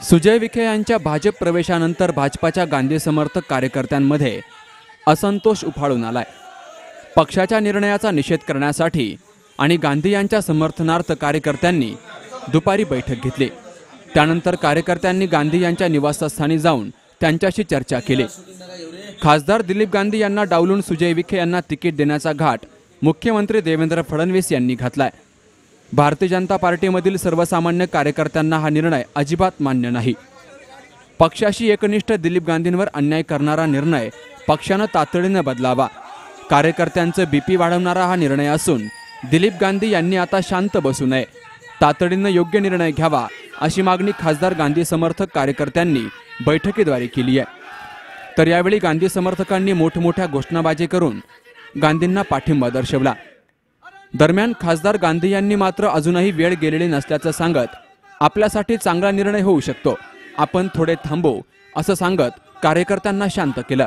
सुजय विखे यांच्या भाजप प्रवेशानंतर भाजपाच्या गांधी समर्थक कार्यकर्त्यांमध्ये असंतोष उफाळून आलाय. पक्षाच्या निर्णयाचा निषेध करण्यासाठी आणि गांधी यांच्या समर्थनार्थ कार्यकर्त्यांनी दुपारी बैठक घेतली. त्यानंतर कार्यकर्त्यांनी गांधी यांच्या निवासस्थानी जाऊन त्यांच्याशी चर्चा केली. खासदार दिलीप गांधी यांना डावलून सुजय विखे यांना तिकीट देण्याचा घाट मुख्यमंत्री देवेंद्र फडणवीस यांनी घातलाय. भारतीय जनता पार्टीमधील सर्वसामान्य कार्यकर्त्यांना हा निर्णय अजिबात मान्य नाही. पक्षाशी एकनिष्ठ दिलीप गांधींवर अन्याय करणारा निर्णय पक्षानं तातडीनं बदलावा. कार्यकर्त्यांचं बीपी वाढवणारा हा निर्णय असून दिलीप गांधी यांनी आता शांत बसू नये. तातडीनं योग्य निर्णय घ्यावा अशी मागणी खासदार गांधी समर्थक कार्यकर्त्यांनी बैठकीद्वारे केली आहे. तर यावेळी गांधी समर्थकांनी मोठमोठ्या घोषणाबाजी करून गांधींना पाठिंबा दर्शवला. दरम्यान खासदार गांधी यांनी मात्र अजूनही वेळ गेलेली नसल्याचं सांगत आपल्यासाठी चांगला निर्णय होऊ शकतो. आपण थोडे थांबू असं सांगत कार्यकर्त्यांना शांत केलं.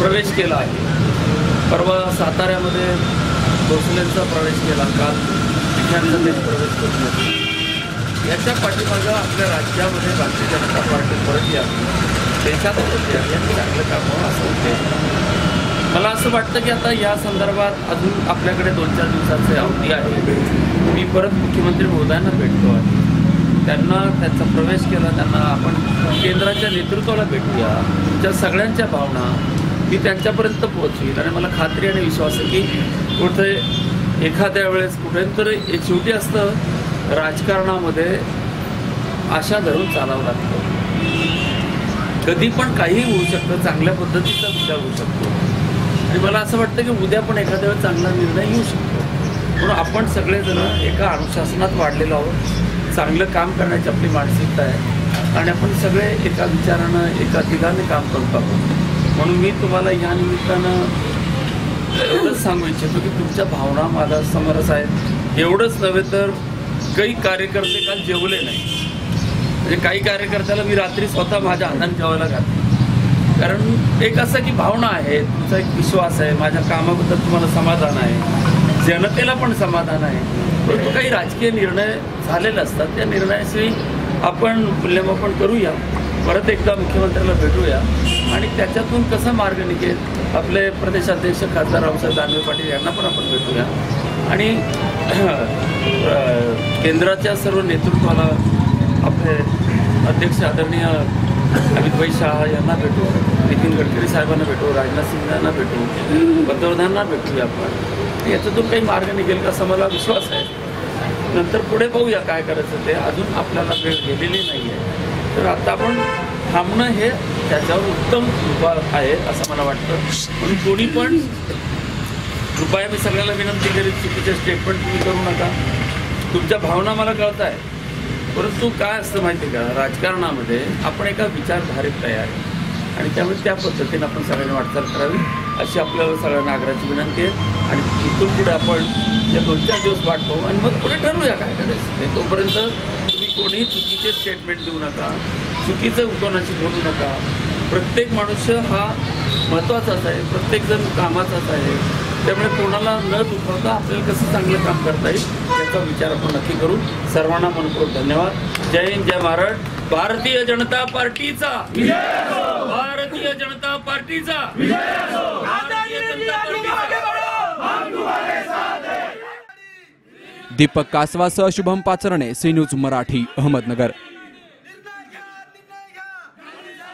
प्रवेश केला आहे. परवा साताऱ्यामध्ये भोसलेंचा प्रवेश केला. काल विख्यांचा प्रवेश करून याच्या पाठीमागं आपल्या राज्यामध्ये भारतीय जनता पार्टी परत या. देशात परत या. यांनी चांगलं काम. असं होते मला असं वाटतं की आता या संदर्भात अजून आपल्याकडे दोन चार दिवसाचे अवधी आहे. मी परत मुख्यमंत्री महोदयांना भेटतो आहे. त्यांना त्यांचा प्रवेश केला त्यांना आपण केंद्राच्या नेतृत्वाला भेटूया. त्या सगळ्यांच्या भावना मी त्यांच्यापर्यंत पोहोचवील आणि मला खात्री आणि विश्वास आहे की कुठे एखाद्या वेळेस कुठेतरी एक शेवटी असतं राजकारणामध्ये आशा धरून चालावं लागतं. कधी पण काही होऊ शकतं चांगल्या पद्धतीचा विचार होऊ शकतो. आणि मला असं वाटतं की उद्या पण एखाद्या वेळेस चांगला निर्णय येऊ शकतो. म्हणून आपण सगळेजण एका अनुशासनात वाढलेलो आहोत. चांगलं काम करण्याची आपली मानसिकता आहे. आणि आपण सगळे एका विचारानं एका दिलाने काम करतो आहोत म्हणून मी तुम्हाला या निमित्तानं एवढंच सांगू इच्छितो की तुमच्या भावना माझा समरस आहेत. एवढंच नव्हे तर काही कार्यकर्ते काल जेवले नाही म्हणजे काही कार्यकर्त्याला मी रात्री स्वतः माझ्या हाताने जेवायला घातलं. कारण एक असं की भावना आहे तुमचा एक विश्वास आहे माझ्या कामाबद्दल तुम्हाला समाधान आहे जनतेला पण समाधान आहे. परंतु काही राजकीय निर्णय झालेले असतात त्या निर्णयाशी आपण मूल्यमापन करूया. परत एकदा मुख्यमंत्र्याला भेटूया. आणि त्याच्यातून कसा मार्ग निघेल आपले प्रदेशाध्यक्ष खासदार रावसाहेब दानवे पाटील यांना पण आपण भेटूया. आणि केंद्राच्या सर्व नेतृत्वाला आपले अध्यक्ष आदरणीय अमितभाई शाह यांना भेटू नितीन गडकरी साहेबांना भेटू राजनाथ सिंगांना भेटू पंतप्रधानांना भेटूया आपण. याच्यातून काही मार्ग निघेल का असा मला विश्वास आहे. नंतर पुढे पाहूया काय करायचं ते. अजून आपल्याला वेळ गेलेली नाही आहे. तर आता आपण थांबणं हे त्याच्यावर उत्तम उपाय आहे असं मला वाटतं. म्हणून कोणी पण कृपया मी सगळ्याला विनंती करेन चुकीचे स्टेटमेंट तुम्ही करू नका. तुमच्या भावना मला कळत आहे परंतु काय असतं माहिती आहे का? राजकारणामध्ये आपण एका विचारधारेत तयार आहे. आणि त्यामुळे त्या पद्धतीने आपण सगळ्यांनी वाटचाल करावी अशी आपल्याला सगळ्यांना आग्रहाची विनंती आहे. आणि इथून पुढे आपण या दोन चार दिवस वाट पाहू आणि मग पुढे ठरवूया काय करायचं. तोपर्यंत तुम्ही कोणीही चुकीचे स्टेटमेंट देऊ नका चुकीचं कोणाशी बोलू नका. प्रत्येक मनुष्य हा महत्त्वाचाच आहे. प्रत्येकजण कामाचाच आहे. त्यामुळे कोणाला न दुखवता आपल्याला कसं चांगलं काम करता येईल याचा विचार आपण नक्की करू सर्वांना मनपूर्वक धन्यवाद. जय हिंद जय महाराष्ट्र. भारतीय जनता पार्टीचा. भारतीय जनता पार्टीचा. भारतीय जनता पार्टीचा. दीपक कासवासह शुभम पाचरणे सी न्यूज मराठी अहमदनगर.